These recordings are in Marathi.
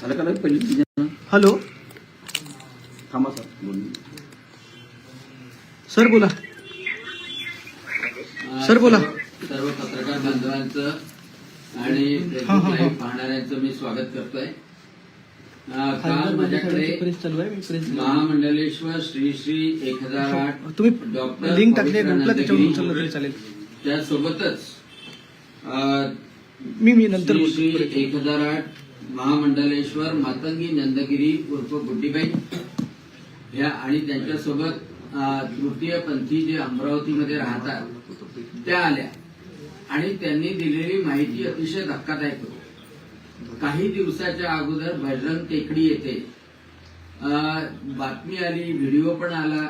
झालं का नाही पहिली जण? हॅलो थांबा सर बोलू सर बोला सर बोला. सर्व पत्रकार बांधवांचं आणि हा, हा, हा. पाहणाऱ्यांचं मी स्वागत करतोय काल माझ्याकडे महामंडलेश्वर श्री श्री एक हजार आठ तुम्ही डॉक्टर लिंक टाकली आहे पवित्र ग्रुपला त्याच्यावर नंदगिरी. उचललं तरी चालेल त्यासोबतच मी मी नंतर श्री एक हजार आठ महामंडलेश्वर मातंगी नंदगिरी उर्फ गुड्डीबाई ह्या आणि त्यांच्यासोबत अं, तृतीय पंथी जे अमरावतीमध्ये राहतात त्या आल्या. आणि त्यांनी दिलेली माहिती अतिशय धक्कादायक होती. काही दिवसाच्या अगोदर भजरंग टेकडी येथे बातमी आली व्हिडिओ पण आला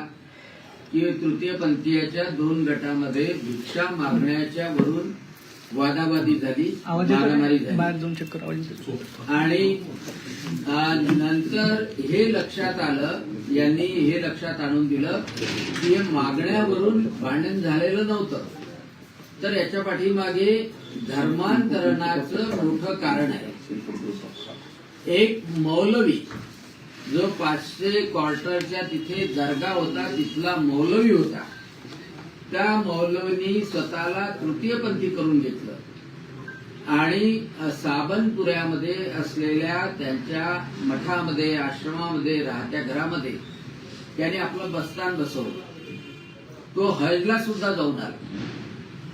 की तृतीय पंथीयाच्या दोन गटामध्ये भिक्षा मागण्याच्या वरून वादावादी झाली मारामारी झाली. आणि नंतर हे लक्षात आलं यांनी हे लक्षात आणून दिलं की हे मागण्यावरून भांडण झालेलं नव्हतं. तर याच्या पाठीमागे धर्मांतरणाचं मोठं कारण आहे. एक मौलवी जो पाचशे क्वार्टरच्या तिथे दर्गा होता तिथला मौलवी होता. त्या मौलवीनी स्वतःला तृतीयपंथी करून घेतलं. आणि साबणपुऱ्यामध्ये साबनपुऱ्यामध्ये असलेल्या त्यांच्या मठामध्ये आश्रमामध्ये राहत्या घरामध्ये त्याने आपलं बस्तान बसवलं. तो हजला सुद्धा जाऊन आला.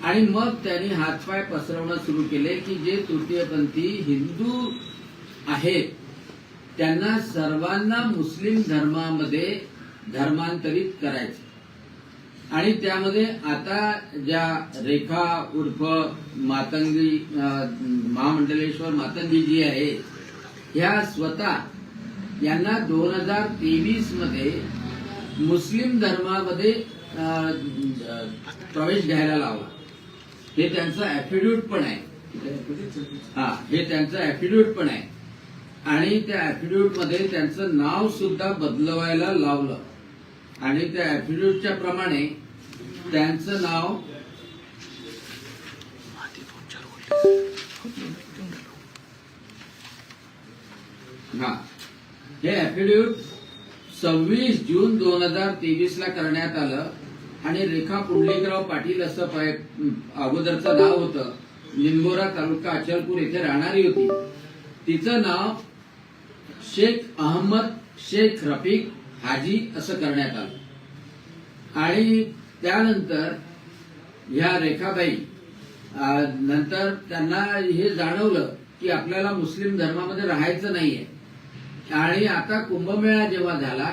आणि मग त्यांनी हातपाय पसरवणं सुरू केले की जे तृतीयपंथी हिंदू आहेत त्यांना सर्वांना मुस्लिम धर्मामध्ये धर्मांतरित करायचं. आणि त्यामध्ये आता ज्या रेखा उर्फ मातंगी महामंडलेश्वर मातंगी जी आहे ह्या स्वतः यांना दोन हजार तेवीसमध्ये मुस्लिम धर्मामध्ये प्रवेश घ्यायला लावला. हे त्यांचं ऍफिड्यूट पण आहे. हा हे त्यांचं ऍफिड्यूट पण आहे. आणि त्या ऍफिड्यूटमध्ये त्यांचं नाव सुद्धा बदलवायला लावलं. आणि त्या ऍफिड्यूटच्या प्रमाणे त्यांचं नाव? हा. हे ऍफिड्यूट सव्वीस जून दोन हजार तेवीस ला करण्यात आलं आणि रेखा पुंडलिकराव पाटील असं अगोदरचं नाव होतं. निंबोरा तालुका अचलपूर येथे राहणारी होती. तिचं नाव शेख अहमद शेख रफिक हाजी असं करण्यात आलं. आणि त्यानंतर ह्या रेखाबाई नंतर त्यांना हे जाणवलं की आपल्याला मुस्लिम धर्मामध्ये राहायचं नाहीये. आणि आता कुंभमेळा जेव्हा झाला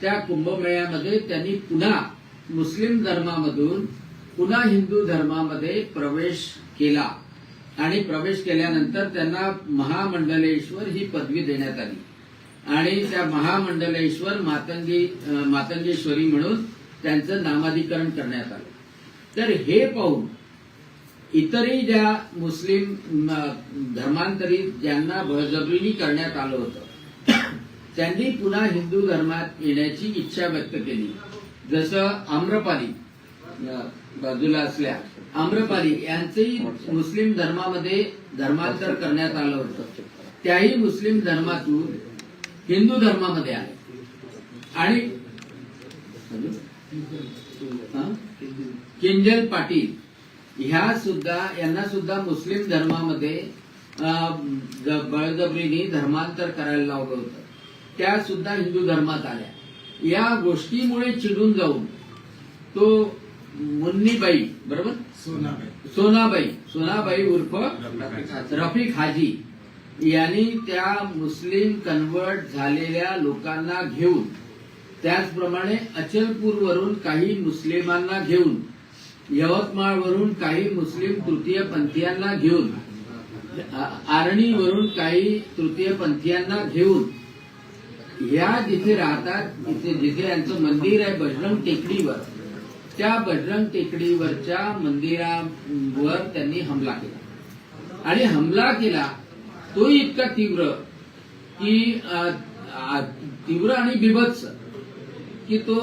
त्या कुंभमेळ्यामध्ये त्यांनी पुन्हा मुस्लिम धर्मामधून पुन्हा हिंदू धर्मामध्ये प्रवेश केला. आणि प्रवेश केल्यानंतर त्यांना महामंडलेश्वर ही पदवी देण्यात आली. आणि त्या महामंडलेश्वर मातंगी मातंगेश्वरी म्हणून त्यांचं नामाधिकरण करण्यात आलं. तर हे पाहून इतरही ज्या मुस्लिम धर्मांतरित ज्यांना बळजबरीने करण्यात आलं होतं त्यांनी पुन्हा हिंदू धर्मात येण्याची इच्छा व्यक्त केली. जसं आम्रपाली बाजूला असल्या आम्रपाली यांचंही मुस्लिम धर्मामध्ये धर्मांतर करण्यात आलं होतं. त्याही मुस्लिम धर्मातून हिंदू धर्मामध्ये आले. आणि किंजल पाटील. ह्या सुद्धा यांना सुद्धा मुस्लिम धर्मामध्ये बळजबरीने धर्मांतर करायला लावलं होतं. त्या सुद्धा हिंदू धर्मात आल्या. या गोष्टीमुळे चिडून जाऊन तो मुन्नीबाई बरोबर? सोनाबाई. सोनाबाई उर्फ रफिक हाजी यांनी त्या मुस्लिम कन्वर्ट झालेल्या लोकांना घेऊन त्याचप्रमाणे अचलपूरवरून काही मुस्लिमांना घेऊन यवतमाळवरून काही मुस्लिम तृतीय पंथीयांना घेऊन आरणी वरून काही तृतीय पंथीयांना घेऊन या जिथे राहतात तिथे जिथे यांचं मंदिर आहे बजरंग टेकडीवर त्या बजरंग टेकडीवरच्या मंदिरावर त्यांनी हमला केला. आणि हमला केला तो इतका तीव्र की तीव्र आणि बिभत्स. की तो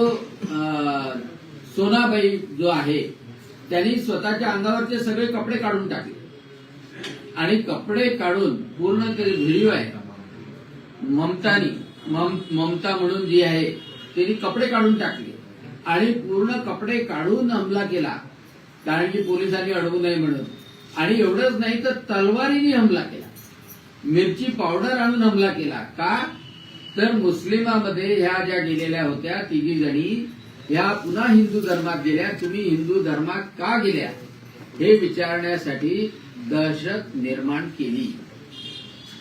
सोनाबाई जो आहे त्यांनी स्वतःच्या अंगावरचे सगळे कपडे काढून टाकले. आणि कपडे काढून पूर्ण तरी व्हिडिओ आहे. ममतानी मम ममता म्हणून जी आहे त्यांनी कपडे काढून टाकले. आणि पूर्ण कपडे काढून हमला केला. कारण की पोलिसांनी अडवू नये म्हणून. आणि एवढंच नाही तर तलवारीने हमला केला. मिरची पावडर आणून हमला केला. का? तर मुस्लिमामध्ये ह्या ज्या गेलेल्या होत्या तिघी जणी ह्या पुन्हा हिंदू धर्मात गेल्या. तुम्ही हिंदू धर्मात का गेल्या? हे विचारण्यासाठी दहशत निर्माण केली.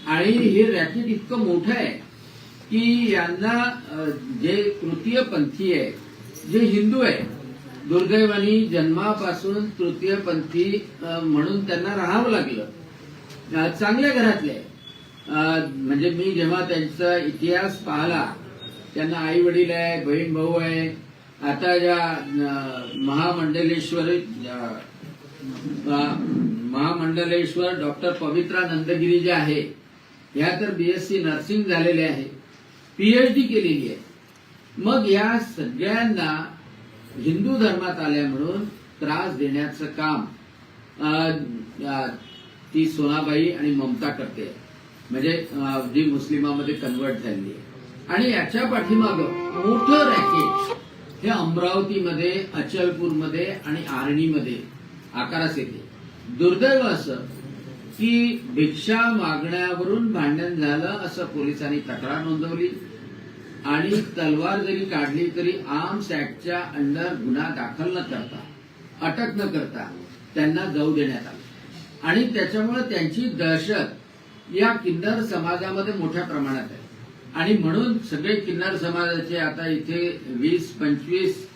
आणि हे रॅकेट इतकं मोठं आहे की यांना जे तृतीयपंथी आहे जे हिंदू आहे दुर्दैवानी जन्मापासून तृतीयपंथी म्हणून त्यांना राहावं लागलं. चांगल्या घरातले आहे. म्हणजे मी जेव्हा त्यांचा इतिहास पाहिला त्यांना आई वडील आहे बहीण भाऊ आहे आता ज्या महामंडलेश्वर महामंडलेश्वर डॉक्टर पवित्रा नंदगिरी जे आहे ह्या तर बीएससी नर्सिंग झालेले आहे पीएचडी केलेली आहे. मग या सगळ्यांना हिंदू धर्मात आल्या म्हणून त्रास देण्याचं काम आ, आ, ती सोनाबाई आणि ममता करते. म्हणजे जी मुस्लिमामध्ये कन्वर्ट झाली आहे. आणि याच्या पाठीमागं मोठं रॅकेट हे अमरावतीमध्ये अचलपूरमध्ये आणि आर्णीमध्ये आकारास येते. दुर्दैव असं की भिक्षा मागण्यावरून भांडण झालं असं पोलिसांनी तक्रार नोंदवली आणि तलवार जरी काढली तरी आर्म्स ऍक्टच्या अंडर गुन्हा दाखल न करता अटक न करता त्यांना जाऊ देण्यात आलं. आणि त्याच्यामुळे त्यांची दहशत या किन्नर समाजामध्ये मोठ्या प्रमाणात आहे. आणि म्हणून सगळे किन्नर समाजाचे आता इथे वीस पंचवीस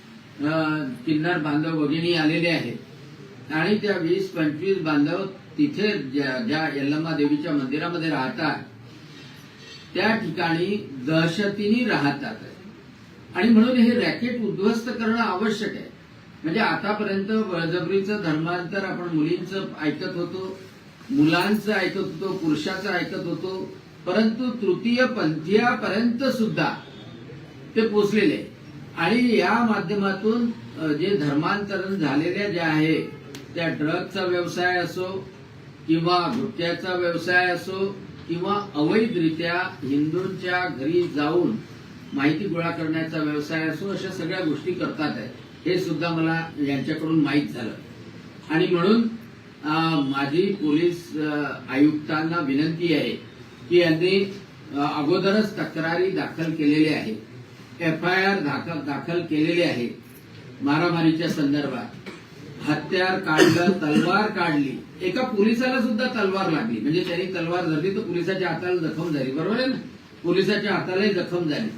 किन्नर बांधव भगिनी आलेले आहेत. आणि त्या वीस पंचवीस बांधव तिथे ज्या ज्या यल्लम्मा देवीच्या मंदिरामध्ये राहतात त्या ठिकाणी दहशतीने राहतात. आणि म्हणून हे रॅकेट उद्ध्वस्त करणं आवश्यक आहे. म्हणजे आतापर्यंत बळजबरीचं धर्मांतर आपण मुलींचं ऐकत होतो मुलांचं ऐकत होतो पुरुषाचं ऐकत होतो परंतु तृतीय पंथीयापर्यंत सुद्धा ते पोचलेले. आणि या माध्यमातून जे धर्मांतरण झालेल्या ज्या आहे त्या ड्रगचा व्यवसाय असो किंवा गुटख्याचा व्यवसाय असो किंवा अवैधरित्या हिंदूंच्या घरी जाऊन माहिती गोळा करण्याचा व्यवसाय असो अशा सगळ्या गोष्टी करतात. आहे हे सुद्धा मला यांच्याकडून माहीत झालं. आणि म्हणून माझी पोलीस आयुक्तांना विनंती आहे की यांनी अगोदरच तक्रारी दाखल केलेल्या आहेत एफ आय आर दाखल दाखल केलेले आहे. मारामारीच्या संदर्भात. हत्यार काढलं तलवार काढली. एका पोलिसाला सुद्धा तलवार लागली. म्हणजे त्यांनी तलवार धरली तर पोलिसाच्या हाताला जखम झाली. बरोबर आहे ना? पोलिसाच्या हातालाही जखम झाली.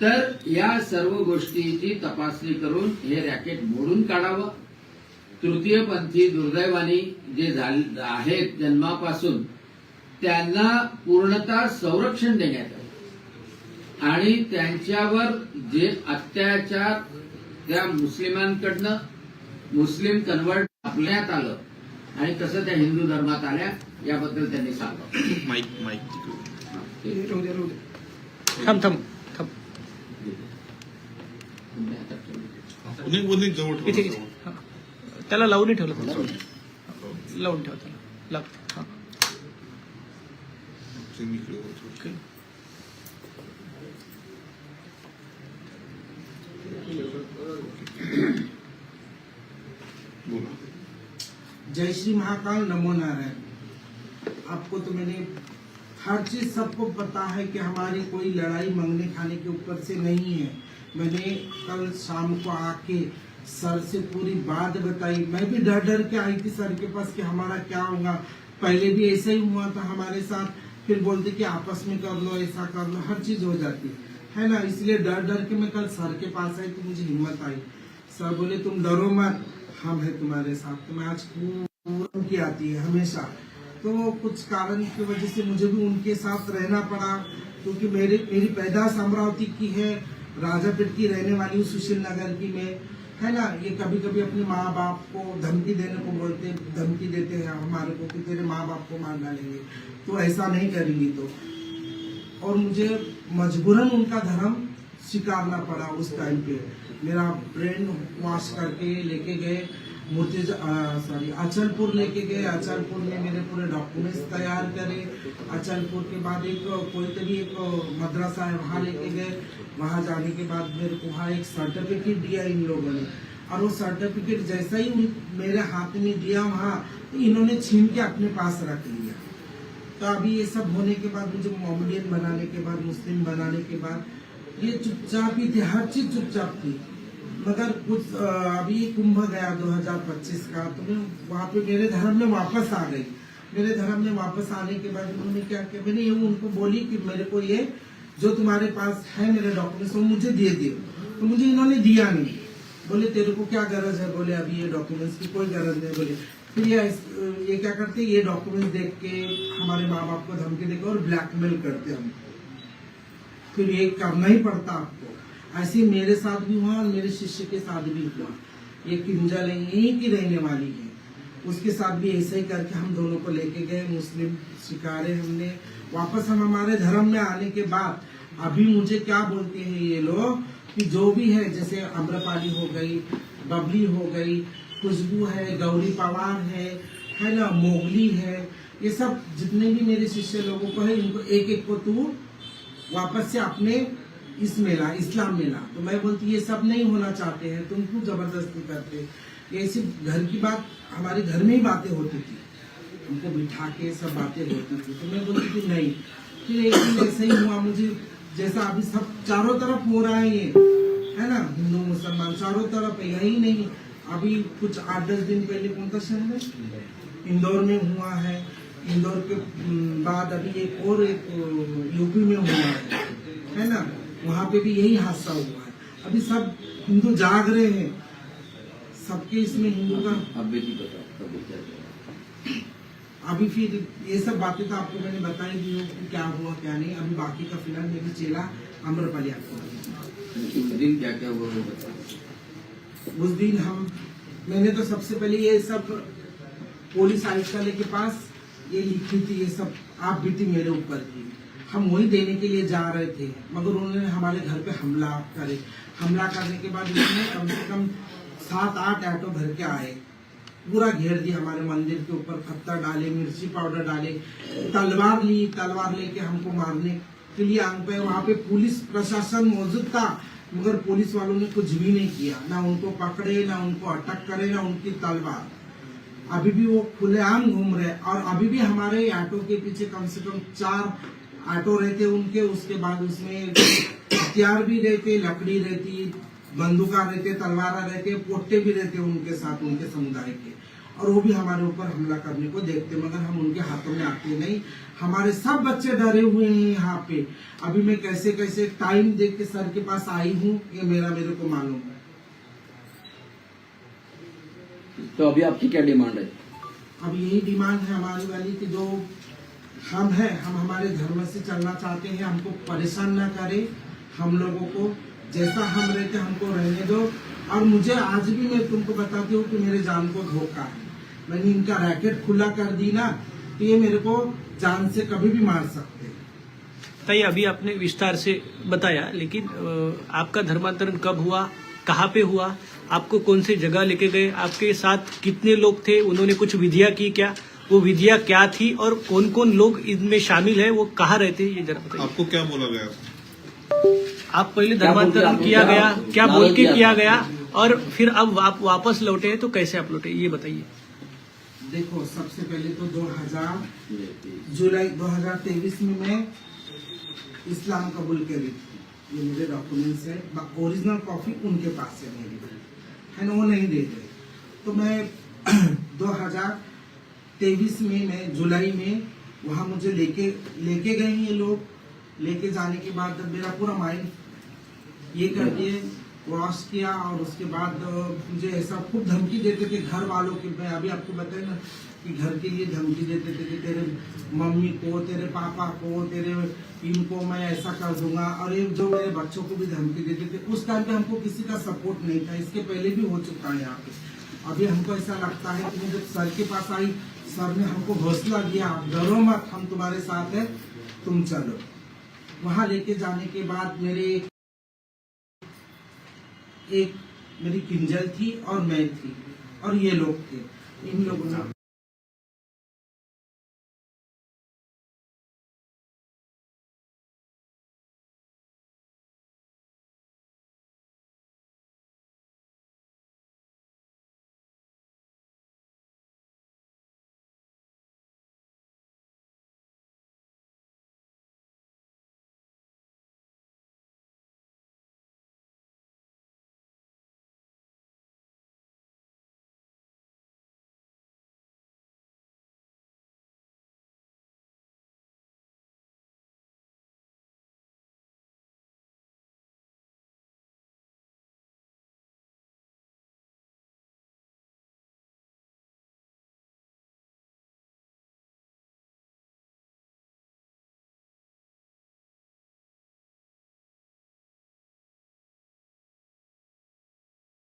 तर या सर्व गोष्टीची तपासणी करून हे रॅकेट मोडून काढावं. तृतीयपंथी दुर्दैवानी जे झाल- आहेत जन्मापासून त्यांना पूर्णतः संरक्षण देण्यात आलं. आणि त्यांच्यावर जे अत्याचार त्या मुस्लिमांकडनं मुस्लिम कन्वर्ट आपल्यात आलं आणि कसं त्या हिंदू धर्मात आल्या याबद्दल त्यांनी सांगावं. माईक माईक थांब थांब थांब. जवळ त्याला लावून ठेवलं. लावून ठेव त्याला. हा. जय श्री महाकाल नमो नारायण. आपको तो मैंने हर चीज़ सबको पता है कि हमारी कोई लड़ाई मंगने खाने के ऊपर से नहीं है। मैंने कल शाम को आके सर से पूरी बात बताई। मैं भी डर डर के आई थी सर के पास कि हमारा क्या होगा। पहले भी ऐसा ही हुआ था हमारे साथ। फिर बोलते कि आपस में कर लो, ऐसा कर लो, हर चीज़ हो जाती है। ना? इसलिए डर डर के मैं कल सर के पास आई तो मुझे हिम्मत आई। सर बोले, तुम डरो मत, हम है तुम्हारे साथ। तो मैं आज पूरा की आती है हमेशा। तो कुछ कारण की वजह से मुझे भी उनके साथ रहना पड़ा, क्योंकि मेरे, मेरी पैदाश अमरावती की है राजापेट की रहने वाली हूँ सुशील नगर की मैं। है ना? ये कभी कभी अपने माँ बाप को धमकी देने को बोलते, धमकी देते हैं हमारे को कि तेरे माँ बाप को मार डालेंगे। तो ऐसा नहीं करेंगी तो। और मुझे मजबूरन उनका धर्म स्वीकारना पड़ा उस टाइम पे। मेरा ब्रेन वॉश करके लेके गए। मूर्ति सॉरी अचलपुर लेके गए। अचलपुर में मेरे पूरे डॉक्यूमेंट्स तैयार करे। अचलपुर के बाद एक, कोई तभी एक मदरसा है, वहाँ लेके गए। वहाँ जाने के बाद मेरे को वहाँ एक सर्टिफिकेट दिया इन लोगों ने। और वो सर्टिफिकेट जैसा ही उन- मेरे हाथ में दिया वहाँ तो इन्होंने छीन के अपने पास रख लिया। तो अभी ये सब होने के बाद, मुझे मोमडियन बनाने के बाद, मुस्लिम बनाने के बाद, ये चुपचाप ही थी, हर चीज़ चुपचाप थी। मगर कुछ अभी कुंभ गया 2025 का तो मैं वहाँ पे मेरे धर्म में वापस आ गई। मेरे धर्म में वापस आने के बाद उन्होंने क्या किया, मैंने ये उनको बोली कि मेरे को ये, जो तुम्हारे पास है मेरे डॉक्यूमेंट्स वो मुझे दे दियो। तो मुझे इन्होंने दिया नहीं। बोले, तेरे को क्या गरज है? बोले, अभी ये डॉक्यूमेंट्स की कोई गरज नहीं बोले, फिर ये ये क्या करते ये डॉक्यूमेंट्स देख के हमारे माँ बाप को धमकी देकर और ब्लैकमेल करते हम फिर ये करना ही पड़ता आपको। ऐसे मेरे साथ भी हुआ और मेरे शिष्य के साथ भी हुआ। ये किंजल है यहीं की रहने वाली है। उसके साथ भी ऐसे ही करके हम दोनों को लेके गए, मुस्लिम शिकारे हमने। वापस हम हमारे धर्म में आने के बाद अभी मुझे क्या बोलते हैं ये लोग कि जो भी है, जैसे अम्रपाली हो गई, बबली हो गई, खुशबू है, गौरी पवार है है ना, मोगली है, ये सब जितने भी मेरे शिष्य लोगों को है, इनको एक एक को तू वापस से अपने इस मेला, इस्लाम मेला। तो मैं बोलती, ये सब नहीं होना चाहते हैं, तुम क्यों ज़बरदस्ती करते? ये सिर्फ़ घर की बात, हमारे घर में ही बातें होती थी। हमको बिठा के सब बातें होती थी। तो मैं बोलती थी, नहीं। फिर एक दिन ऐसा ही हुआ, मुझे जैसा अभी सब चारों तरफ़ हो रहा है ये, है ना? हिंदू, मुसलमान, चारों तरफ़ यही नहीं। अभी कुछ आठ दस दिन पहले कौन सा शहर है? इंदौर में हुआ है। इंदौर के बाद अभी एक और एक यूपी में हुआ है है ना? वहाँ पे भी यही हादसा हुआ है। अभी सब हिंदू जाग रहे हैं। सबके इसमें हिंदू का अब बताओ हुआ? अभी फिर ये सब बातें तो आपको मैंने बताई दी कि क्या हुआ क्या नहीं। अभी बाकी का फ़िलहाल मेरी चेला अम्रपाली आपको उस दिन क्या क्या हुआ वो बताओ। उस दिन हम मैंने तो सबसे पहले ये सब पुलिस आयुक्तालय के पास ये लिखी थी ये सब आप भी थी मेरे ऊपर की। हम वही देने के लिए जा रहे थे, मगर उन्होंने हमारे घर पे हमला करे। हमला करने के बाद उन्होंने कम से कम सात, आठ ऑटो भर के आए। पूरा घेर दिया हमारे मंदिर के ऊपर, पत्थर डाले, मिर्ची पाउडर डाले, तलवार ली, तलवार लेके हमको मारने के लिए आंग पे। वहाँ पे पुलिस प्रशासन मौजूद था, मगर पुलिस वालों ने कुछ भी नहीं किया। ना उनको पकड़े, ना उनको अटक करे, ना उनकी तलवार। अभी भी वो खुलेआम घूम रहे और अभी भी हमारे ऑटो के पीछे कम से कम चार ऑटो रहते उनके उसके बाद उसमें हथियार भी रहते लकड़ी रहती बंदूका रहते तलवारा रहते पोट्टे भी रहते उनके साथ उनके समुदाय के। और वो भी हमारे ऊपर हमला करने को देखते मगर हम उनके हाथों में आते नहीं। हमारे सब बच्चे डरे हुए हैं यहाँ पे। अभी मैं कैसे कैसे टाइम देख के सर के पास आई हूँ ये मेरा मेरे को मालूम है। तो अभी आपकी क्या डिमांड है? अब यही डिमांड है हमारी वाली कि जो हम हैं, हम हमारे धर्म से चलना चाहते हैं, हमको परेशान ना करे, हम लोगों को जैसा हम रहते हमको रहने दो। और मुझे आज भी मैं तुमको बताती हूँ कि मेरे जान को धोखा है। मैंने इनका रैकेट खुला कर दी ना तो ये मेरे को जान से कभी भी मार सकते ताई, अभी आपने विस्तार से बताया, लेकिन आपका धर्मांतरण कब हुआ, कहाँ पे हुआ, आपको कौन सी जगह लेके गए, आपके साथ कितने लोग थे, उन्होंने कुछ विधियाँ की क्या? वो विधियाँ क्या थी और कौन कौन लोग इनमें शामिल है वो कहाँ रहते ये जरा बताइए। आपको क्या बोला गया? आप पहले धर्मांतरण किया गया क्या बोल के किया गया और फिर अब आप वापस लौटे हैं तो कैसे आप लौटे ये बताइए। देखो सबसे पहले तो 2000 जुलाई 2023 में मैं इस्लाम कबूल करी थी। ये मेरे डॉक्यूमेंट्स है ओरिजिनल कॉपी उनके पास है मेरी। है ना वो नहीं दे रहे। तो मैं 2023 में मैं, जुलाई में वहाँ मुझे लेके लेके गए ये लोग। लेके जाने के बाद मेरा पूरा माइंड ये कर दिए वॉश किया और उसके बाद मुझे ऐसा खूब धमकी देते थे घर वालों की। मैं अभी आपको बताया ना कि घर के लिए धमकी देते थे कि तेरे मम्मी को, तेरे पापा को, तेरे इनको मैं ऐसा कर दूँगा। और ये जो मेरे बच्चों को भी धमकी देते थे, उस टाइम पे हमको किसी का सपोर्ट नहीं था। इसके पहले भी हो चुका है यहाँ पे। अभी हमको ऐसा लगता है कि मैं जब सर के पास आई सर ने हमको हौसला दिया "आप डरो मत, हम तुम्हारे साथ है, तुम चलो। वहाँ लेके जाने के बाद मेरे एक मेरी किंजल थी और मैं थी और ये लोग थे। इन लोगों ने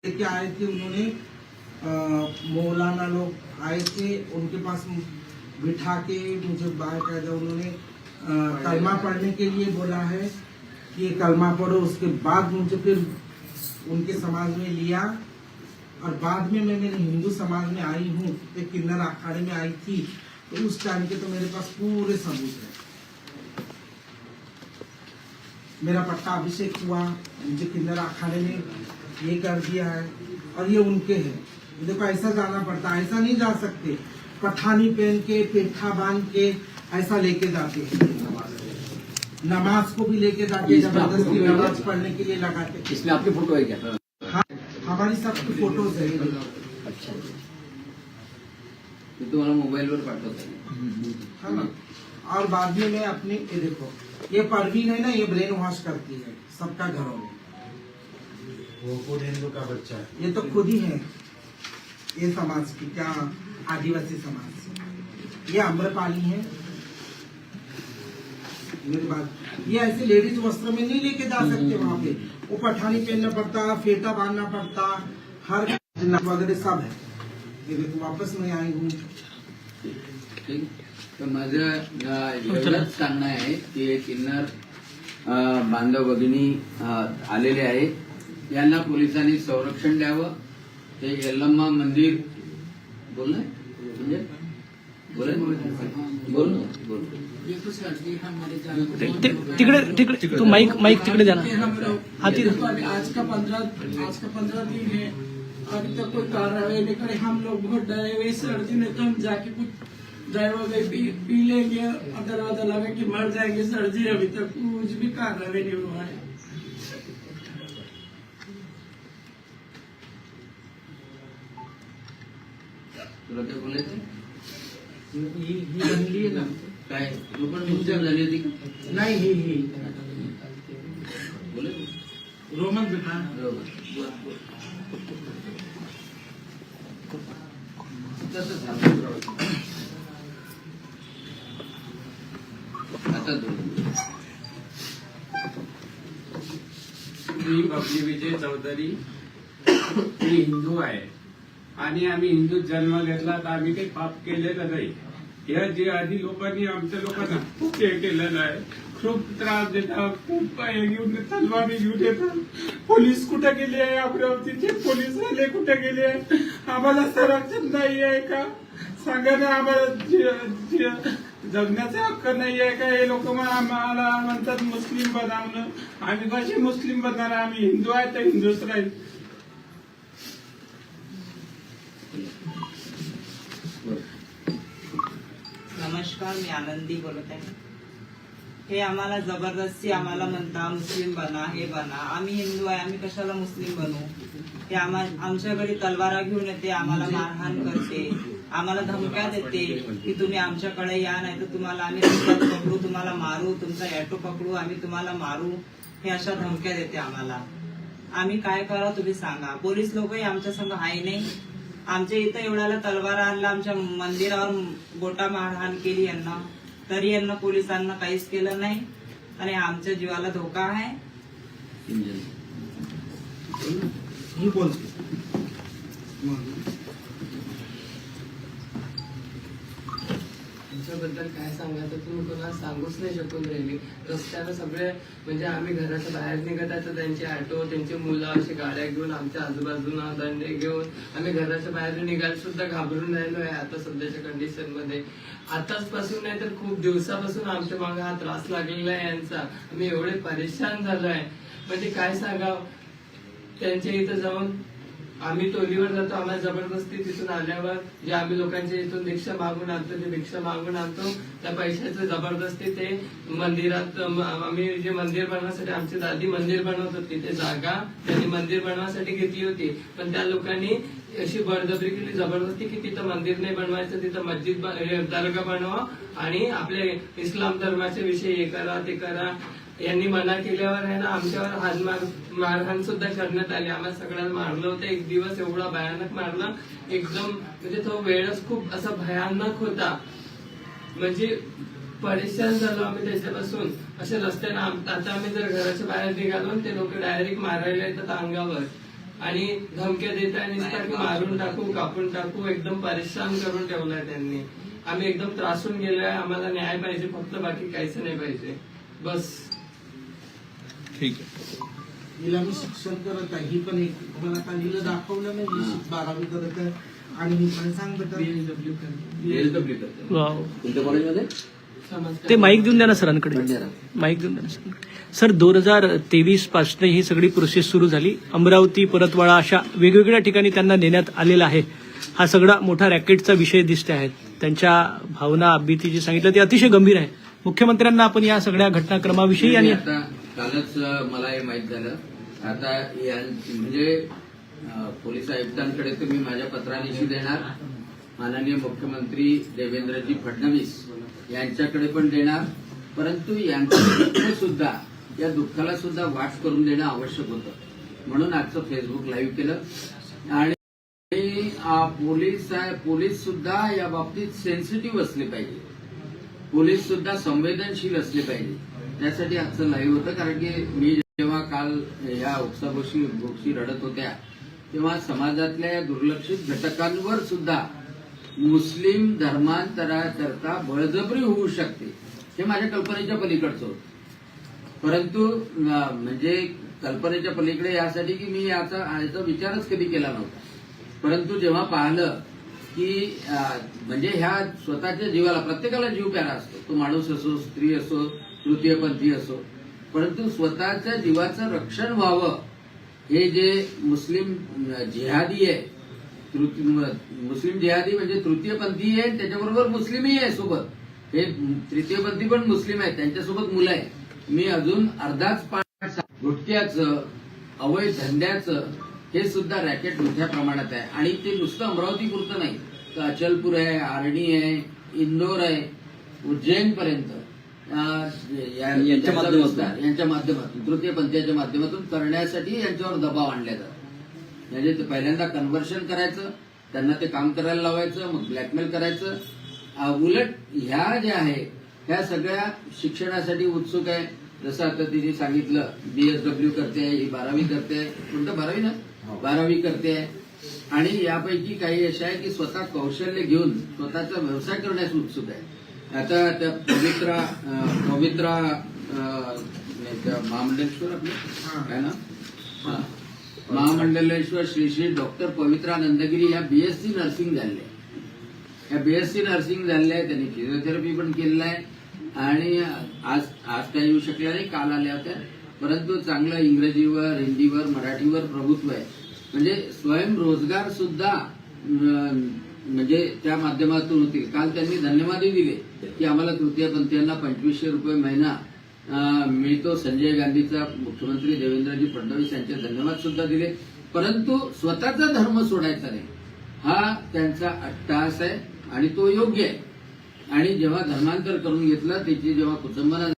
लेके आए थे उन्होंने। मौलाना लोग आए थे, उनके पास बिठा के मुझे दिया उन्होंने कलमा पढ़ने के लिए बोला है कि कलमा पढ़ो, उसके बाद मुझे फिर उनके समाज में लिया। और बाद में मैं मेरे हिंदू समाज में आई हूँ, एक किन्नर अखाड़े में आई थी तो उस टाइम के तो मेरे पास पूरे सबूत है। मेरा पट्टा अभिषेक हुआ, मुझे किन्नर अखाड़े में ये कर दिया है और ये उनके हैं। देखो ऐसा जाना पड़ता है ऐसा नहीं जा सकते। पठानी पहन के पेठा बाँध के ऐसा लेके जाते हैं। नमाज़ को भी लेके जाके इसमें ज़बरदस्ती नमाज़ पढ़ने के लिए लगाते इसमें आपकी फ़ोटो है क्या? हाँ हमारी सबकी फ़ोटोज़ है। ये। अच्छा ते तुम्हाला मोबाईलवर पाठवता है ना और बाद में मैं अपनी ये देखो ये परवीन है ना ये ब्रेन वॉश करती है सबका घरों में। वो हिंदू का बच्चा है। ये तो खुद ही है। ये समाज की क्या आदिवासी समाज। ये अम्रपाली है। मेरी बात। ये ऐसे लेडीज़ वस्त्र में नहीं लेके जा सकते वहाँ पे। वो पठानी पहनना पड़ता फेटा बांधना पड़ता हर वगैरह सब है। ये देखो वापस मैं आई हूँ। ठीक तर माझं एवढंच सांगणं आहे की किन्नर बांधव भगिनी आलेले आहे यांना पोलिसांनी संरक्षण द्यावं. ते यल्लम्मा मंदिर. बोल ना. म्हणजे? बोल तिकडे तिकडे तू माईक माईक तिकडे जाना हाँ, है। अभी आज का पंद्रह आज का पंद्रह दिन है। अभी तक कोई कार्रवाई नहीं। करे हम लोग बहुत डरे हुए सर्दी में तो हम जाके कुछ ड्राइवर में पी, पी लेंगे और दरवाजा लगा कि मर जाएंगे। सर्दी अभी तक कुछ भी कार्रवाई नहीं हुआ है। तुला काय बोलायचं ही ही बनली है ना. काय? तू पण झाली होती का? नहीं ही ही. बोले रोमन झालं. आता. मी बबली विजय चौधरी. मी हिंदू आहे. आणि आम्ही हिंदूत जन्म घेतला तर आम्ही काही पाप केलेलं नाही. या जे आधी लोकांनी आमच्या लोकांना खूप हे केलेलं आहे. खूप त्रास देतात खूप घेऊन तलवारी घेऊन येतात. पोलीस कुठे गेले आहे अमरावतीचे पोलीस आले कुठे गेले? आहे आम्हाला संरक्षण नाही आहे का? सांगा ना आम्हाला जे- जगण्याचा हक्क नाही आहे का? हे लोक आम्हाला म्हणतात मुस्लिम बनावणं. आम्ही कसे मुस्लिम बनणार? आम्ही हिंदू आहे तर हिंदूच राहील. नमस्कार मी आनंदी बोलत आहे. हे आम्हाला जबरदस्ती आम्हाला म्हणता मुस्लिम बना हे बना. आम्ही हिंदू आहे आम्ही कशाला मुस्लिम बनू? हे आम्हा आमच्याकडे तलवारा घेऊन येते आम्हाला मारहाण करते आम्हाला धमक्या देते की तुम्ही आमच्याकडे या नाही तर तुम्हाला आम्ही पकडू तुम्हाला मारू तुमचा ॲटो पकडू आम्ही तुम्हाला मारू हे अशा धमक्या देते आम्हाला. आम्ही काय करा तुम्ही सांगा. पोलीस लोकही आमच्या संग आहे नाही. आमच्या इथं एवढ्याला तलवार आणला आमच्या मंदिरावर गोटा मारहाण केली यांना. तरी यांना पोलिसांना काहीच केलं नाही. आणि आमच्या जीवाला धोका आहे. इंजन. ही बोलते मग आमच्याबद्दल काय सांगायचं तुम्ही कोणाला सांगूच नाही शकून राहिली. रस्त्यानं सगळे म्हणजे आम्ही घराच्या बाहेर निघत आहे तर त्यांचे ऑटो त्यांची मुलं अशी गाड्या घेऊन आमच्या आजूबाजूला दंडे घेऊन आम्ही घराच्या बाहेर निघायला सुद्धा घाबरून राहिलो आहे आता सध्याच्या कंडिशनमध्ये. आताच पासून नाही तर खूप दिवसापासून आमच्या मागे हा त्रास लागलेला आहे यांचा. आम्ही एवढे परेशान झालो आहे. म्हणजे काय सांगावं? त्यांच्या इथं जाऊन आम्ही टोलीवर जातो आम्हाला जबरदस्ती तिथून आल्यावर जे आम्ही लोकांच्या इथून भिक्षा मागून आणतो जे भिक्षा मागून आणतो त्या पैशाचं जबरदस्ती ते मंदिरात आम्ही जे मंदिर बनवण्यासाठी आमची दादी मंदिर बनवत होती ते जागा त्यांनी मंदिर बनवण्यासाठी घेतली होती. पण त्या लोकांनी अशी बळजबरी केली जबरदस्ती की तिथं मंदिर नाही बनवायचं तिथं मस्जिद दर्गा बनवा आणि आपले इस्लाम धर्माच्या विषयी हे करा ते करा. यांनी मना केल्यावर आहे ना आमच्यावर हातमार मारहाण सुद्धा करण्यात आली. आम्हाला सगळ्यांना मारलं होतं. एक दिवस एवढा भयानक मारला. एकदम म्हणजे तो वेळच खूप असा भयानक होता. म्हणजे परेशान झालो आम्ही त्याच्यापासून. असे रस्त्याने आता आम्ही जर घराच्या बाहेर निघालो ते लोक डायरेक्ट मारायला येतात अंगावर. आणि धमक्या देत आणि मारून टाकू कापून टाकू एकदम परेशान करून ठेवलाय त्यांनी. आम्ही एकदम त्रासून गेलोय. आम्हाला न्याय पाहिजे. फक्त बाकी काहीच नाही पाहिजे. बस. ठीक आहे. हिला मी शिक्षण करत आहे. ही पण एक मला काल हिला दाखवलं नाही बारावी करत आहे. आणि ही पण बीएसडब्ल्यू करते वाव. कॉलेजमध्ये? ते माईक देऊन द्या ना सरांकडे. माईक देऊन द्या ना सरांकडे. सर दोन हजार तेवीसपासून ही सगळी प्रोसेस सुरू झाली. अमरावती परतवाडा अशा वेगवेगळ्या ठिकाणी त्यांना नेण्यात आलेला आहे. हा सगळा मोठा रॅकेटचा विषय दिसते आहेत त्यांच्या भावना अभीती जे सांगितलं ते अतिशय गंभीर आहे. मुख्यमंत्र्यांना आपण या सगळ्या घटनाक्रमाविषयी आणि आता कालच मला हे माहीत झालं. आता या म्हणजे पोलीस आयुक्तांकडे तुम्ही माझ्या पत्रानिशी देणार. माननीय मुख्यमंत्री देवेंद्रजी फडणवीस यांच्याकडे पण देणार. परंतु यांचं सुद्धा या दुःखाला सुद्धा वाट करून देणं आवश्यक होतं. म्हणून आजचं फेसबुक लाईव्ह केलं. आणि पोलीस पोलीस सुद्धा या बाबतीत सेन्सिटिव्ह असले पाहिजे. पोलीस सुद्धा संवेदनशील असले पाहिजे. त्यासाठी आजचं नाही होतं. कारण की मी जेव्हा काल या उपसागोशी गोष्टी रडत होत्या तेव्हा समाजातल्या या दुर्लक्षित घटकांवर सुद्धा मुस्लिम धर्मांतराकरता बळजबरी होऊ शकते हे माझ्या कल्पनेच्या पलीकडचं होतं. परंतु म्हणजे कल्पनेच्या पलीकडे यासाठी की मी याचा याचा विचारच कधी केला नव्हता. परंतु जेव्हा पाहिलं की म्हणजे ह्या स्वतःच्या जीवाला प्रत्येकाला जीव प्यारा असतो. तो माणूस असो स्त्री असो तृतीयपंथी असो. परंतु स्वतःच्या जीवाचं रक्षण व्हावं हे जे मुस्लिम जिहादी आहे मुस्लिम जिहादी म्हणजे तृतीयपंथी आहे त्याच्याबरोबर मुस्लिमही आहे सोबत. हे तृतीयपंथी पण मुस्लिम आहेत त्यांच्यासोबत मुलं आहे मी अजून अर्धाच पाठ गुटक्याचं अवैध धंद्याचं हे सुद्धा रॅकेट मोठ्या प्रमाणात आहे. आणि ते नुसतं अमरावती पुरतं नाही. तर अचलपूर आहे आर्णी आहे इंदोर आहे उज्जैन पर्यंत यांच्या माध्यमातून. यांच्या माध्यमातून तृतीयपंथीच्या माध्यमातून करण्यासाठी यांच्यावर दबाव आणला जातो म्हणजे ते पहिल्यांदा कन्व्हर्शन करायचं त्यांना ते काम करायला लावायचं मग ब्लॅकमेल करायचं. उलट ह्या ज्या आहे ह्या सगळ्या शिक्षणासाठी उत्सुक आहे. जसं आता तिने सांगितलं बीएसडब्ल्यू करते आहे ही बारावी करते. आहे कोणतं बारावी ना? बारावी करते. आहे आणि यापैकी काही अशा आहे की स्वतः कौशल्य घेऊन स्वतःचा व्यवसाय करण्यास उत्सुक आहे. आता त्या पवित्रा पवित्रा महामंडलेश्वर आपलं? काय ना. महामंडलेश्वर श्री श्री डॉक्टर पवित्रा नंदगिरी या बीएससी नर्सिंग झाले या बीएससी नर्सिंग झालेल्या आहे त्यांनी फिजिओथेरपी पण केलेलं आहे. आणि आज आज काही येऊ शकल्या नाही काल आल्या होत्या. परंतु चांगलं इंग्रजीवर हिंदीवर मराठीवर प्रभुत्व आहे. म्हणजे स्वयंरोजगार सुद्धा म्हणजे त्या माध्यमातून होतील. काल त्यांनी धन्यवादही दिले की आम्हाला तृतीयपंथीयांना पंचवीसशे रुपये महिना मिळतो. संजय गांधीचा मुख्यमंत्री देवेंद्रजी फडणवीस यांचे धन्यवाद सुद्धा दिले. परंतु स्वतःचा धर्म सोडायचा नाही. हा त्यांचा अट्टहास आहे आणि तो योग्य आहे. आणि जेव्हा धर्मांतर करून घेतला त्याची जेव्हा कुटुंबाला